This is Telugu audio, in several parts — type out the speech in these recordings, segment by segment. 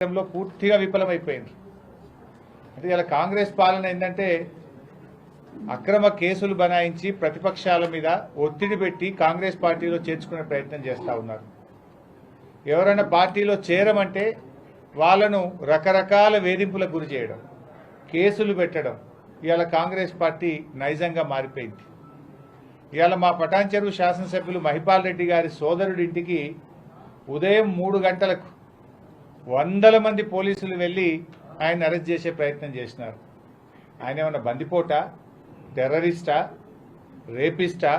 లో పూర్తిగా విఫలమైపోయింది. అంటే ఇలా కాంగ్రెస్ పాలన ఏంటంటే అక్రమ కేసులు బనాయించి ప్రతిపక్షాల మీద ఒత్తిడి పెట్టి కాంగ్రెస్ పార్టీలో చేర్చుకునే ప్రయత్నం చేస్తూ ఉన్నారు. ఎవరైనా పార్టీలో చేరమంటే వాళ్ళను రకరకాల వేధింపులకు గురి చేయడం కేసులు పెట్టడం ఇవాళ కాంగ్రెస్ పార్టీ నైజంగా మారిపోయింది. ఇవాళ మా పటాన్చెరువు శాసనసభ్యులు మహిపాల్ రెడ్డి గారి సోదరుడింటికి ఉదయం మూడు గంటలకు వందల మంది పోలీసులు వెళ్ళి ఆయన అరెస్ట్ చేసే ప్రయత్నం చేసినారు. ఆయన ఏమన్నా బందిపోటా టెర్రరిస్టా రేపిస్టా?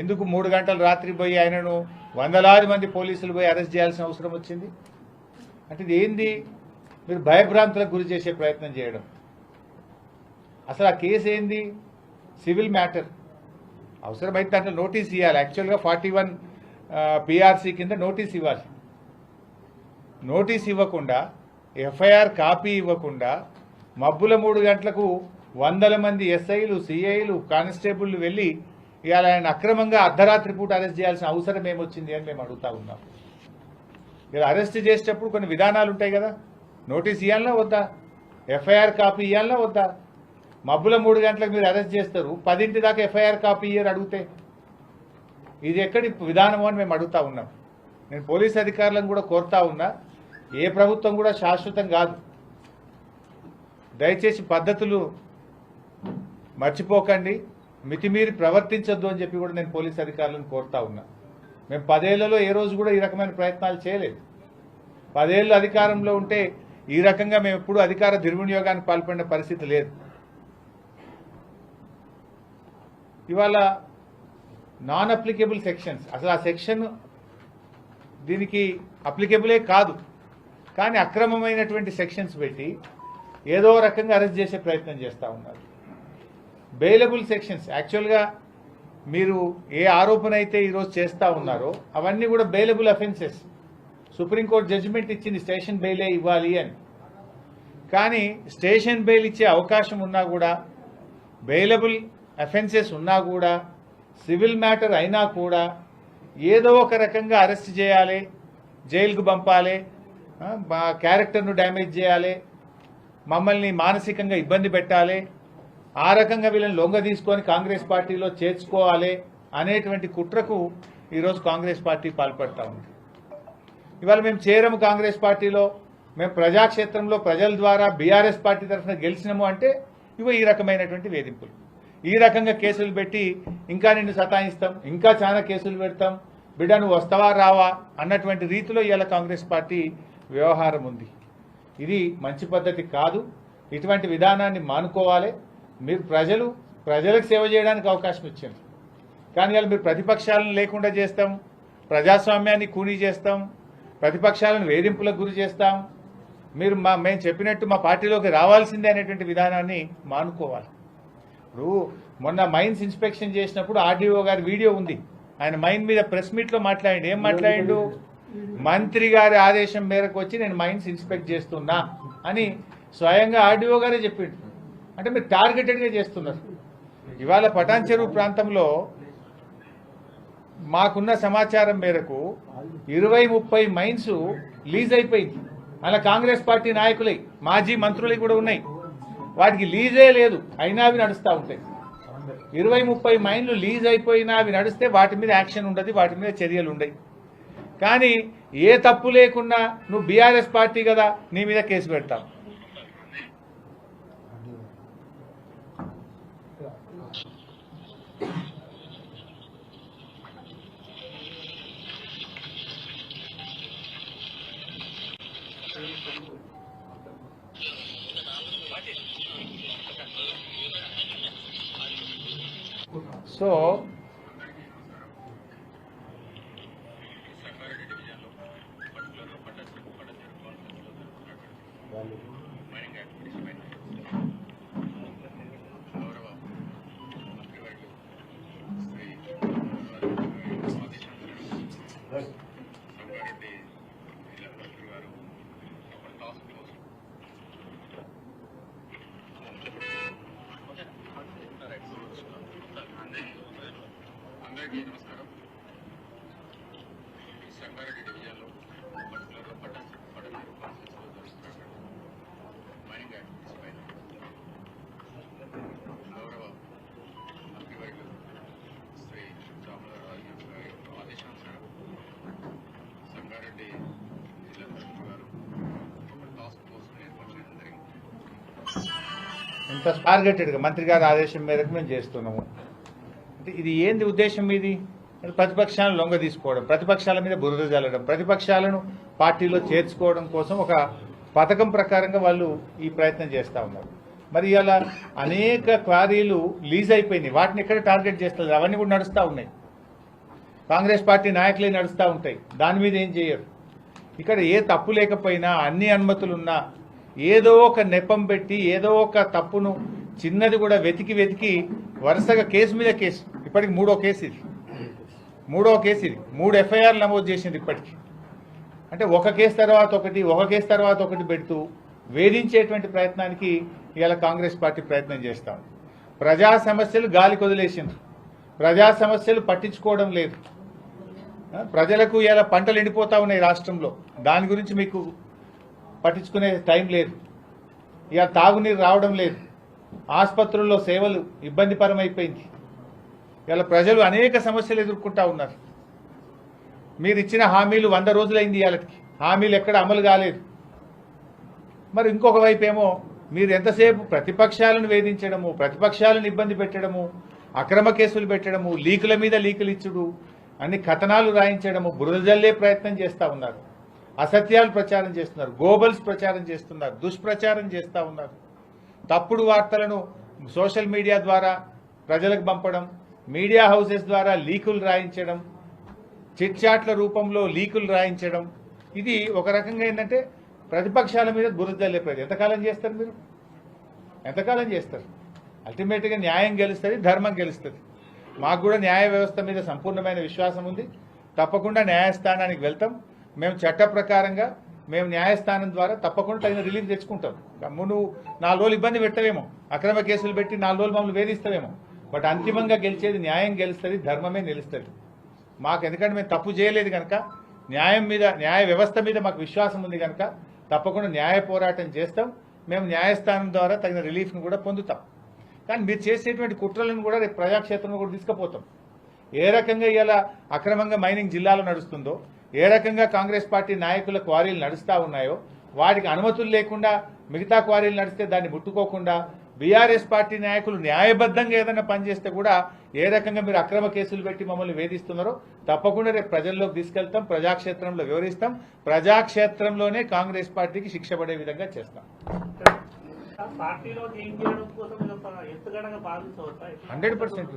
ఎందుకు మూడు గంటల రాత్రి పోయి ఆయనను వందలాది మంది పోలీసులు పోయి అరెస్ట్ చేయాల్సిన అవసరం వచ్చింది? అంటే ఇది ఏంది? మీరు భయభ్రాంతులకు గురి చేసే ప్రయత్నం చేయడం. అసలు ఆ కేసు ఏంది? Civil matter. అవసరమైతే దాంట్లో నోటీస్ ఇవ్వాలి యాక్చువల్గా ఫార్టీ వన్ పిఆర్సీ కింద నోటీస్ ఇవ్వాలి. నోటీస్ ఇవ్వకుండా ఎఫ్ఐఆర్ కాపీ ఇవ్వకుండా మబ్బుల మూడు గంటలకు వందల మంది ఎస్ఐలు సిఐలు కానిస్టేబుల్ వెళ్ళి ఇవాళ ఆయన అక్రమంగా అర్ధరాత్రి పూట అరెస్ట్ చేయాల్సిన అవసరం ఏమొచ్చింది అని మేము అడుగుతా ఉన్నాం. ఇలా అరెస్ట్ చేసేటప్పుడు కొన్ని విధానాలు ఉంటాయి కదా. నోటీస్ ఇవ్వాలన్నా వద్దా? ఎఫ్ఐఆర్ కాపీ ఇవ్వాలన్నా వద్దా? మబ్బుల మూడు గంటలకు మీరు అరెస్ట్ చేస్తారు పదింటి దాకా ఎఫ్ఐఆర్ కాపీ ఇయ్యరు అడిగితే. ఇది ఎక్కడి విధానము అని మేము అడుగుతా ఉన్నాం. నేను పోలీస్ అధికారులను కూడా కోరుతా ఉన్నా ఏ ప్రభుత్వం కూడా శాశ్వతం కాదు. దయచేసి పద్ధతులు మర్చిపోకండి. మితిమీరి ప్రవర్తించొద్దు అని చెప్పి కూడా నేను పోలీస్ అధికారులను కోరుతా ఉన్నా. మేము పదేళ్ళలో ఏ రోజు కూడా ఈ రకమైన ప్రయత్నాలు చేయలేదు. పదేళ్ళు అధికారంలో ఉంటే ఈ రకంగా మేము ఎప్పుడు అధికార దుర్వినియోగానికి పాల్పడిన పరిస్థితి లేదు. ఇవాళ నాన్ అప్లికేబుల్ సెక్షన్స్ అసలు ఆ సెక్షన్ దీనికి అప్లికేబులే కాదు. కానీ అక్రమమైనటువంటి సెక్షన్స్ పెట్టి ఏదో రకంగా అరెస్ట్ చేసే ప్రయత్నం చేస్తూ ఉన్నారు. బెయిలబుల్ సెక్షన్స్ యాక్చువల్గా మీరు ఏ ఆరోపణ అయితే ఈరోజు చేస్తూ ఉన్నారో అవన్నీ కూడా bailable offences supreme court judgement ఇచ్చింది స్టేషన్ బెయిలే ఇవ్వాలి అని. కానీ స్టేషన్ బెయిల్ ఇచ్చే అవకాశం ఉన్నా కూడా బెయిలబుల్ అఫెన్సెస్ ఉన్నా కూడా సివిల్ మ్యాటర్ అయినా కూడా ఏదో ఒక రకంగా అరెస్ట్ చేయాలి జైలుకు పంపాలి మా క్యారెక్టర్ను డ్యామేజ్ చేయాలి మమ్మల్ని మానసికంగా ఇబ్బంది పెట్టాలి ఆ రకంగా వీళ్ళని లొంగ తీసుకొని కాంగ్రెస్ పార్టీలో చేర్చుకోవాలి అనేటువంటి కుట్రకు ఈరోజు కాంగ్రెస్ పార్టీ పాల్పడతా ఉంది. ఇవాళ మేము చేరము కాంగ్రెస్ పార్టీలో మేము ప్రజాక్షేత్రంలో ప్రజల ద్వారా బీఆర్ఎస్ పార్టీ తరఫున గెలిచినాము అంటే ఇవో ఈ రకమైనటువంటి వేధింపులు. ఈ రకంగా కేసులు పెట్టి ఇంకా నిన్ను సతాయిస్తాం ఇంకా చాలా కేసులు పెడతాం బిడ్డ నువ్వు వస్తావా రావా అన్నటువంటి రీతిలో ఇవాళ కాంగ్రెస్ పార్టీ వ్యవహారం ఉంది ఇది మంచి పద్ధతి కాదు. ఇటువంటి విధానాన్ని మానుకోవాలి. మీరు ప్రజలు ప్రజలకు సేవ చేయడానికి అవకాశం ఇచ్చింది కానీ ఇవాళ మీరు ప్రతిపక్షాలను లేకుండా చేస్తాం. ప్రజాస్వామ్యాన్ని కూనీ చేస్తాం. ప్రతిపక్షాలను వేధింపులకు గురి చేస్తాం. మీరు మా మేము చెప్పినట్టు మా పార్టీలోకి రావాల్సిందే అనేటువంటి విధానాన్ని మానుకోవాలి. ఇప్పుడు మొన్న మైన్స్ ఇన్స్పెక్షన్ చేసినప్పుడు ఆర్డీఓ గారి వీడియో ఉంది. ఆయన మైన్ మీద ప్రెస్ మీట్లో మాట్లాడి ఏం మాట్లాడిండు? మంత్రి గారి ఆదేశం మేరకు వచ్చి నేను మైన్స్ ఇన్స్పెక్ట్ చేస్తున్నా అని స్వయంగా ఆర్డీఓ గారే చెప్పిండు. అంటే మీరు టార్గెటెడ్గా చేస్తున్నారు. ఇవాళ పటాన్ చెరువు ప్రాంతంలో మాకున్న సమాచారం మేరకు ఇరవై ముప్పై మైన్స్ లీజ్ అయిపోయింది. అలా కాంగ్రెస్ పార్టీ నాయకులై మాజీ మంత్రులై కూడా ఉన్నాయి. వాటికి లీజే లేదు. అయినా అవి నడుస్తూ ఉంటాయి. ఇరవై ముప్పై మైన్లు లీజ్ అయిపోయినా అవి నడిస్తే వాటి మీద యాక్షన్ ఉండదు వాటి మీద చర్యలు ఉండయి. కానీ ఏ తప్పు లేకుండా నువ్వు బీఆర్ఎస్ పార్టీ కదా నీ మీద కేసు పెడతావు సో Amen. ఇంత టార్గెటెడ్గా మంత్రి గారి ఆదేశం మేరకు మేము చేస్తున్నాము. అంటే ఇది ఏంది ఉద్దేశం ఇది? ప్రతిపక్షాలను లొంగ తీసుకోవడం ప్రతిపక్షాల మీద బురద జల్లడం ప్రతిపక్షాలను పార్టీలో చేర్చుకోవడం కోసం ఒక పథకం ప్రకారంగా వాళ్ళు ఈ ప్రయత్నం చేస్తూ ఉన్నారు. మరి ఇలా అనేక క్వారీలు లీజ్ అయిపోయినాయి. వాటిని ఎక్కడ టార్గెట్ చేస్తారు అవన్నీ కూడా నడుస్తూ ఉన్నాయి. కాంగ్రెస్ పార్టీ నాయకులే నడుస్తూ ఉంటాయి. దాని మీద ఏం చేయరు? ఇక్కడ ఏ తప్పు లేకపోయినా అన్ని అనుమతులున్నా ఏదో ఒక నెపం పెట్టి ఏదో ఒక తప్పును చిన్నది కూడా వెతికి వెతికి వరుసగా కేసు మీద కేసు. ఇప్పటికి మూడో కేసు ఇది. మూడో కేసు ఇది. మూడు ఎఫ్ఐఆర్లు నమోదు చేసింది ఇప్పటికి. అంటే ఒక కేసు తర్వాత ఒకటి ఒక కేసు తర్వాత ఒకటి పెడుతూ వేధించేటువంటి ప్రయత్నానికి ఇవాళ కాంగ్రెస్ పార్టీ ప్రయత్నం చేస్తాం ప్రజా సమస్యలు గాలి కొదిలేసింది ప్రజా సమస్యలు పట్టించుకోవడం లేదు. ప్రజలకు ఇలా పంటలు ఎండిపోతా ఉన్నాయి రాష్ట్రంలో. దాని గురించి మీకు పట్టించుకునే టైం లేదు. ఇక తాగునీరు రావడం లేదు. ఆసుపత్రుల్లో సేవలు ఇబ్బందిపరం అయిపోయింది ఇలా ప్రజలు అనేక సమస్యలు ఎదుర్కొంటా ఉన్నారు. మీరు ఇచ్చిన హామీలు వంద రోజులైంది ఇవాళకి. హామీలు ఎక్కడ అమలు కాలేదు. మరి ఇంకొక వైపు ఏమో మీరు ఎంతసేపు ప్రతిపక్షాలను వేధించడము ప్రతిపక్షాలను ఇబ్బంది పెట్టడము అక్రమ కేసులు పెట్టడము లీకుల మీద లీకులు ఇచ్చుడు అన్ని కథనాలు రాయించడము బురద జల్లే ప్రయత్నం చేస్తూ ఉన్నారు. అసత్యాలు ప్రచారం చేస్తున్నారు గోబల్స్ ప్రచారం చేస్తున్నారు దుష్ప్రచారం చేస్తూ ఉన్నారు. తప్పుడు వార్తలను సోషల్ మీడియా ద్వారా ప్రజలకు పంపడం మీడియా హౌసెస్ ద్వారా లీకులు రాయించడం చిట్చాట్ల రూపంలో లీకులు రాయించడం ఇది ఒక రకంగా ఏంటంటే ప్రతిపక్షాల మీద బురద జల్లే ఎంతకాలం చేస్తారు మీరు? ఎంతకాలం చేస్తారు? అల్టిమేట్గా న్యాయం గెలుస్తుంది ధర్మం గెలుస్తుంది. మాకు కూడా న్యాయ వ్యవస్థ మీద సంపూర్ణమైన విశ్వాసం ఉంది. తప్పకుండా న్యాయస్థానానికి వెళ్తాం. మేము చట్ట ప్రకారంగా మేము న్యాయస్థానం ద్వారా తప్పకుండా తగిన రిలీఫ్ తెచ్చుకుంటాం. నువ్వు నాలుగు రోజులు ఇబ్బంది పెట్టవేమో అక్రమ కేసులు పెట్టి నాలుగు రోజులు మమ్మల్ని వేధిస్తావేమో. బట్ అంతిమంగా గెలిచేది న్యాయం గెలుస్తుంది ధర్మమే నిలుస్తుంది. మాకు ఎందుకంటే మేము తప్పు చేయలేదు కనుక న్యాయం మీద న్యాయ వ్యవస్థ మీద మాకు విశ్వాసం ఉంది కనుక తప్పకుండా న్యాయ పోరాటం చేస్తాం. మేము న్యాయస్థానం ద్వారా తగిన రిలీఫ్ను కూడా పొందుతాం. కానీ మీరు చేసేటువంటి కుట్రలను కూడా రేపు ప్రజాక్షేత్రంలో కూడా తీసుకుపోతాం. ఏ రకంగా ఇలా అక్రమంగా మైనింగ్ జిల్లాలో నడుస్తుందో ఏ రకంగా కాంగ్రెస్ పార్టీ నాయకుల క్వారీలు నడుస్తూ ఉన్నాయో వాటికి అనుమతులు లేకుండా మిగతా క్వారీలు నడిస్తే దాన్ని ముట్టుకోకుండా బీఆర్ఎస్ పార్టీ నాయకులు న్యాయబద్ధంగా ఏదైనా పనిచేస్తే కూడా ఏ రకంగా మీరు అక్రమ కేసులు పెట్టి మమ్మల్ని వేధిస్తున్నారో తప్పకుండా రేపు ప్రజల్లోకి తీసుకెళ్తాం ప్రజాక్షేత్రంలో వివరిస్తాం ప్రజాక్షేత్రంలోనే కాంగ్రెస్ పార్టీకి శిక్ష పడే విధంగా చేస్తాం. Hundred percent.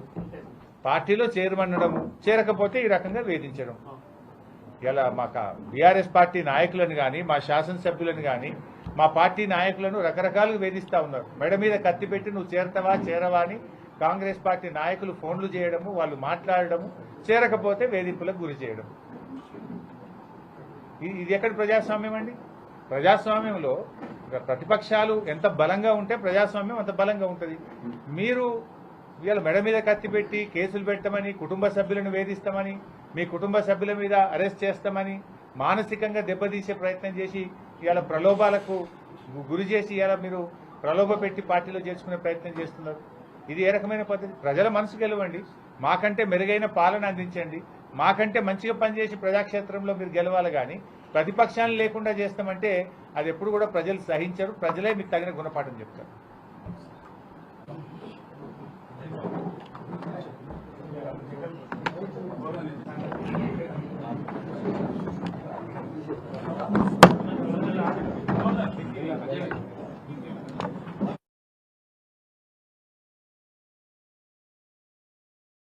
పార్టీలో చేరమనడము చేరకపోతే ఈ రకంగా వేధించడం. ఇలా మా బీఆర్ఎస్ పార్టీ నాయకులను కానీ మా శాసనసభ్యులను కానీ మా పార్టీ నాయకులను రకరకాలుగా వేధిస్తూ ఉన్నారు. మెడ మీద కత్తి పెట్టి నువ్వు చేరతావా చేరవా అని కాంగ్రెస్ పార్టీ నాయకులు ఫోన్లు చేయడము వాళ్ళు మాట్లాడడము చేరకపోతే వేధింపులకు గురి చేయడం. ఇది ఇది ఎక్కడ ప్రజాస్వామ్యం అండి? ప్రజాస్వామ్యంలో ప్రతిపక్షాలు ఎంత బలంగా ఉంటే ప్రజాస్వామ్యం అంత బలంగా ఉంటుంది. మీరు ఇవాళ మెడ మీద కత్తి పెట్టి కేసులు పెట్టమని కుటుంబ సభ్యులను వేధిస్తామని మీ కుటుంబ సభ్యుల మీద అరెస్ట్ చేస్తామని మానసికంగా దెబ్బతీసే ప్రయత్నం చేసి ఇవాళ ప్రలోభాలకు గురి చేసి ఇవాళ మీరు ప్రలోభ పెట్టి పార్టీలో చేర్చుకునే ప్రయత్నం చేస్తున్నారు. ఇది ఏ రకమైన పద్ధతి? ప్రజల మనసు గెలవండి. మాకంటే మెరుగైన పాలన అందించండి. మాకంటే మంచిగా పనిచేసి ప్రజాక్షేత్రంలో మీరు గెలవాలి కానీ ప్రతిపక్షాలు లేకుండా చేస్తామంటే అది ఎప్పుడు కూడా ప్రజలు సహించరు. ప్రజలే మీకు తగిన గుణపాఠం చెప్తారు.